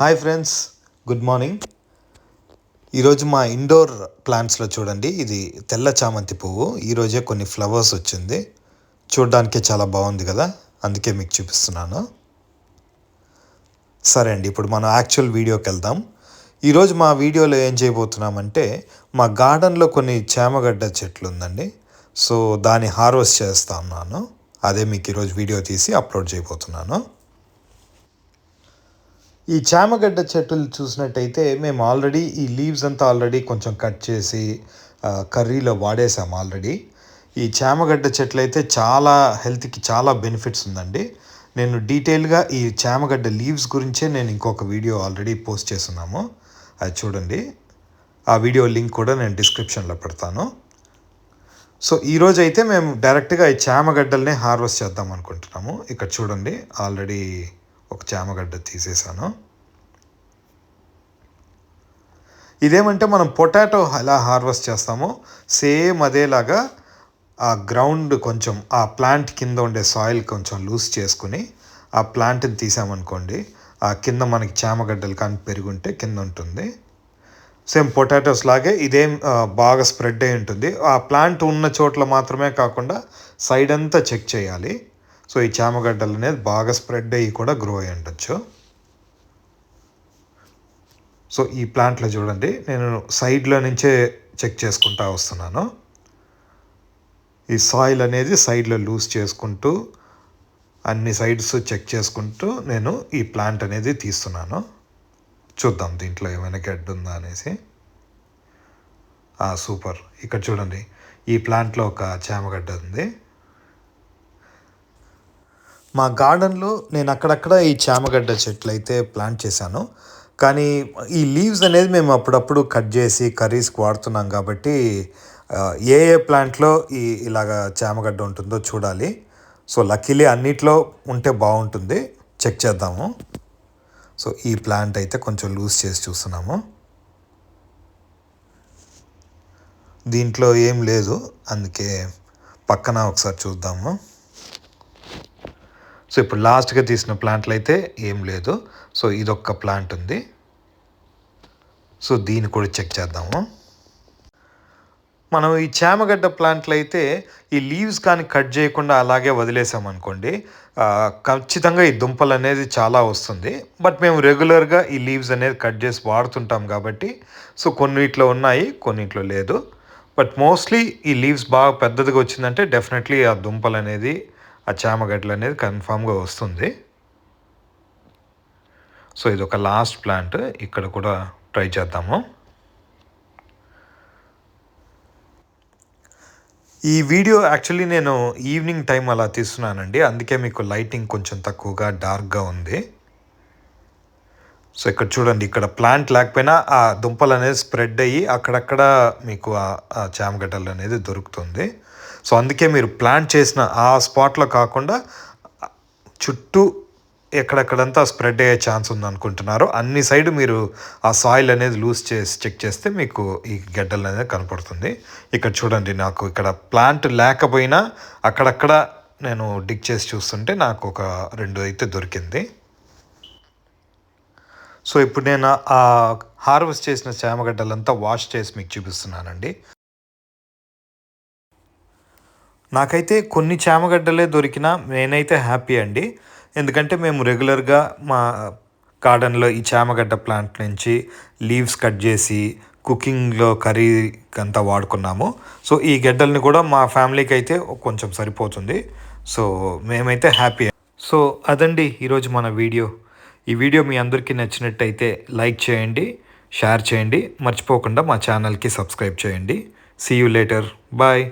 Hi friends good morning. ఈరోజు మా indoor ప్లాంట్స్లో చూడండి ఇది తెల్ల చామంతి పువ్వు. ఈరోజే కొన్ని ఫ్లవర్స్ వచ్చింది. చూడడానికి చాలా బాగుంది కదా అందుకే మీకు చూపిస్తున్నాను. సరే అండి ఇప్పుడు మనం యాక్చువల్ వీడియోకి వెళ్దాం. ఈరోజు మా వీడియోలో ఏం చేయబోతున్నామంటే మా గార్డెన్లో కొన్ని చేమగడ్డ చెట్లు ఉందండి. సో దాన్ని హార్వెస్ట్ చేస్తా ఉన్నాను. అదే మీకు ఈరోజు వీడియో తీసి అప్లోడ్ చేయబోతున్నాను. ఈ చామగడ్డ చెట్టులు చూసినట్టయితే మేము ఆల్రెడీ ఈ లీవ్స్ అంతా ఆల్రెడీ కొంచెం కట్ చేసి కర్రీలో వాడేసాం ఆల్రెడీ. ఈ చామగడ్డ చెట్లు అయితే చాలా హెల్త్కి చాలా బెనిఫిట్స్ ఉందండి. నేను డీటెయిల్గా ఈ చామగడ్డ లీవ్స్ గురించే నేను ఇంకొక వీడియో ఆల్రెడీ పోస్ట్ చేస్తున్నాము. అది చూడండి. ఆ వీడియో లింక్ కూడా నేను డిస్క్రిప్షన్లో పెడతాను. సో ఈరోజు అయితే మేము డైరెక్ట్గా ఈ చామగడ్డల్నే హార్వెస్ట్ చేద్దాం అనుకుంటున్నాము. ఇక్కడ చూడండి ఆల్రెడీ ఒక చామగడ్డ తీసేసాను. ఇదేమంటే మనం పొటాటో ఎలా హార్వెస్ట్ చేస్తామో సేమ్ అదేలాగా ఆ గ్రౌండ్ కొంచెం ఆ ప్లాంట్ కింద ఉండే సాయిల్ కొంచెం లూజ్ చేసుకుని ఆ ప్లాంట్ని తీసామనుకోండి ఆ కింద మనకి చామగడ్డలు కానీ పెరుగుంటే కింద ఉంటుంది. సేమ్ పొటాటోస్ లాగే ఇదేం బాగా స్ప్రెడ్ అయి ఉంటుంది. ఆ ప్లాంట్ ఉన్న చోట్ల మాత్రమే కాకుండా సైడ్ అంతా చెక్ చేయాలి. సో ఈ చామగడ్డలు అనేది బాగా స్ప్రెడ్ అయ్యి కూడా గ్రో అయ్యి ఉండొచ్చు. సో ఈ ప్లాంట్లో చూడండి నేను సైడ్లో నుంచే చెక్ చేసుకుంటా వస్తున్నాను. ఈ సాయిల్ అనేది సైడ్లో లూజ్ చేసుకుంటూ అన్ని సైడ్స్ చెక్ చేసుకుంటూ నేను ఈ ప్లాంట్ అనేది తీస్తున్నాను. చూద్దాం దీంట్లో ఏమైనా గడ్డ ఉందా అనేసి. సూపర్. ఇక్కడ చూడండి ఈ ప్లాంట్లో ఒక చామగడ్డ ఉంది. మా గార్డెన్లో నేను అక్కడక్కడ ఈ చామగడ్డ చెట్లు అయితే ప్లాంట్ చేశాను. కానీ ఈ లీవ్స్ అనేది మేము అప్పుడప్పుడు కట్ చేసి కర్రీస్కి వాడుతున్నాం కాబట్టి ఏ ఏ ప్లాంట్లో ఈ ఇలాగ చామగడ్డ ఉంటుందో చూడాలి. సో లక్కీలీ అన్నిట్లో ఉంటే బాగుంటుంది. చెక్ చేద్దాము. సో ఈ ప్లాంట్ అయితే కొంచెం లూజ్ చేసి చూస్తున్నాము. దీంట్లో ఏం లేదు. అందుకే పక్కన ఒకసారి చూద్దాము. సో ఇప్పుడు లాస్ట్గా తీసిన ప్లాంట్లు అయితే ఏం లేదు. సో ఇదొక్క ప్లాంట్ ఉంది. సో దీన్ని కూడా చెక్ చేద్దాము. మనం ఈ చామగడ్డ ప్లాంట్లు అయితే ఈ లీవ్స్ కానీ కట్ చేయకుండా అలాగే వదిలేసామనుకోండి ఖచ్చితంగా ఈ దుంపలు అనేది చాలా వస్తుంది. బట్ మేము రెగ్యులర్గా ఈ లీవ్స్ అనేది కట్ చేసి వాడుతుంటాం కాబట్టి సో కొన్నిట్లో ఉన్నాయి కొన్నిట్లో లేదు. బట్ మోస్ట్లీ ఈ లీవ్స్ బాగా పెద్దదిగా వచ్చిందంటే డెఫినెట్లీ ఆ దుంపలు అనేది ఆ చామగడ్డలు అనేది కన్ఫామ్గా వస్తుంది. సో ఇది ఒక లాస్ట్ ప్లాంట్. ఇక్కడ కూడా ట్రై చేద్దాము. ఈ వీడియో యాక్చువల్లీ నేను ఈవినింగ్ టైం అలా తీస్తున్నానండి. అందుకే మీకు లైటింగ్ కొంచెం తక్కువగా డార్క్గా ఉంది. సో ఇక్కడ చూడండి ఇక్కడ ప్లాంట్ లేకపోయినా ఆ దుంపలు అనేది స్ప్రెడ్ అయ్యి అక్కడక్కడ మీకు ఆ ఆ చామగడ్డలు అనేది దొరుకుతుంది. సో అందుకే మీరు ప్లాంట్ చేసిన ఆ స్పాట్లో కాకుండా చుట్టూ ఎక్కడెక్కడంతా స్ప్రెడ్ అయ్యే ఛాన్స్ ఉంది అనుకుంటున్నారో అన్ని సైడ్ మీరు ఆ సాయిల్ అనేది లూజ్ చేసి చెక్ చేస్తే మీకు ఈ గడ్డలు అనేది కనపడుతుంది. ఇక్కడ చూడండి నాకు ఇక్కడ ప్లాంట్ లేకపోయినా అక్కడక్కడ నేను డిగ్ చేసి చూస్తుంటే నాకు ఒక రెండు అయితే దొరికింది. సో ఇప్పుడు నేను ఆ హార్వెస్ట్ చేసిన చామగడ్డలంతా వాష్ చేసి మీకు చూపిస్తున్నానండి. నాకైతే కొన్ని చామగడ్డలే దొరికినా నేనైతే హ్యాపీ అండి. ఎందుకంటే మేము రెగ్యులర్గా మా గార్డెన్లో ఈ చామగడ్డ ప్లాంట్ నుంచి లీవ్స్ కట్ చేసి కుకింగ్లో కర్రీ అంతా వాడుకున్నాము. సో ఈ గడ్డల్ని కూడా మా ఫ్యామిలీకి అయితే కొంచెం సరిపోతుంది. సో మేమైతే హ్యాపీ. సో అదండి ఈరోజు మన వీడియో. ఈ వీడియో మీ అందరికీ నచ్చినట్టయితే లైక్ చేయండి షేర్ చేయండి. మర్చిపోకుండా మా ఛానల్కి సబ్స్క్రైబ్ చేయండి. See you later bye